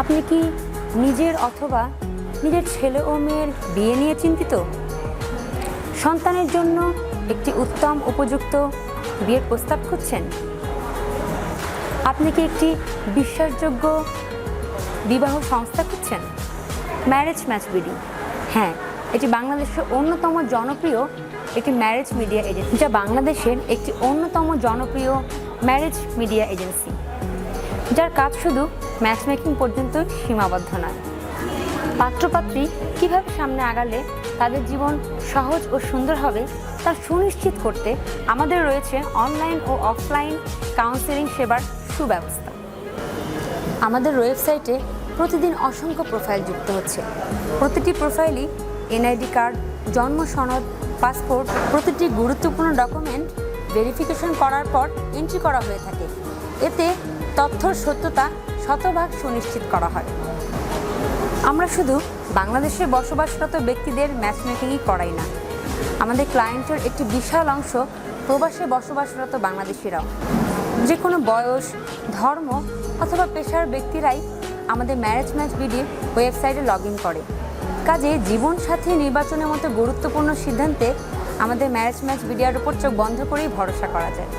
আপনি কি নিজের অথবা নিজের ছেলে ও মেয়ের বিয়ে নিয়ে চিন্তিত? সন্তানের জন্য একটি উত্তম উপযুক্ত বিয়ের প্রস্তাব খুঁজছেন। আপনি কি একটি বিশ্বাসযোগ্য বিবাহ সংস্থা খুঁজছেন? Marriage match BD. হ্যাঁ এটি বাংলাদেশের অন্যতম জনপ্রিয় একটি ম্যারেজ মিডিয়া এজেন্সি, যা বাংলাদেশের একটি অন্যতম জনপ্রিয় ম্যারেজ মিডিয়া এজেন্সি। যার কাজ শুধু ম্যাচ মেকিং পর্যন্তই সীমাবদ্ধ নয়। পাত্রপাত্রী কীভাবে সামনে আগালে তাদের জীবন সহজ ও সুন্দর হবে তা সুনিশ্চিত করতে আমাদের রয়েছে অনলাইন ও অফলাইন কাউন্সেলিং সেবার সুব্যবস্থা। আমাদের ওয়েবসাইটে প্রতিদিন অসংখ্য প্রোফাইল যুক্ত হচ্ছে। প্রতিটি প্রোফাইলই এনআইডি কার্ড জন্ম সনদ পাসপোর্ট প্রতিটি গুরুত্বপূর্ণ ডকুমেন্ট ভেরিফিকেশন করার পর এন্ট্রি করা হয়ে থাকে। এতে তথ্যর সত্যতা শতভাগ সুনিশ্চিত করা হয়। আমরা শুধু বাংলাদেশে বসবাসরত ব্যক্তিদের ম্যাচমেকিংই করাই না। আমাদের ক্লায়েন্টের একটি বিশাল অংশ প্রবাসে বসবাসরত বাংলাদেশিরাও। যে কোনো বয়স, ধর্ম অথবা পেশার ব্যক্তিরাই আমাদের ম্যারেজ ম্যাচ বিডির ওয়েবসাইটে লগ ইন করে। কাজে জীবনসাথী নির্বাচনের মতো গুরুত্বপূর্ণ সিদ্ধান্তে আমাদের ম্যারেজ ম্যাচ বিডিয়ার উপর চোখ বন্ধ করেই ভরসা করা যায়।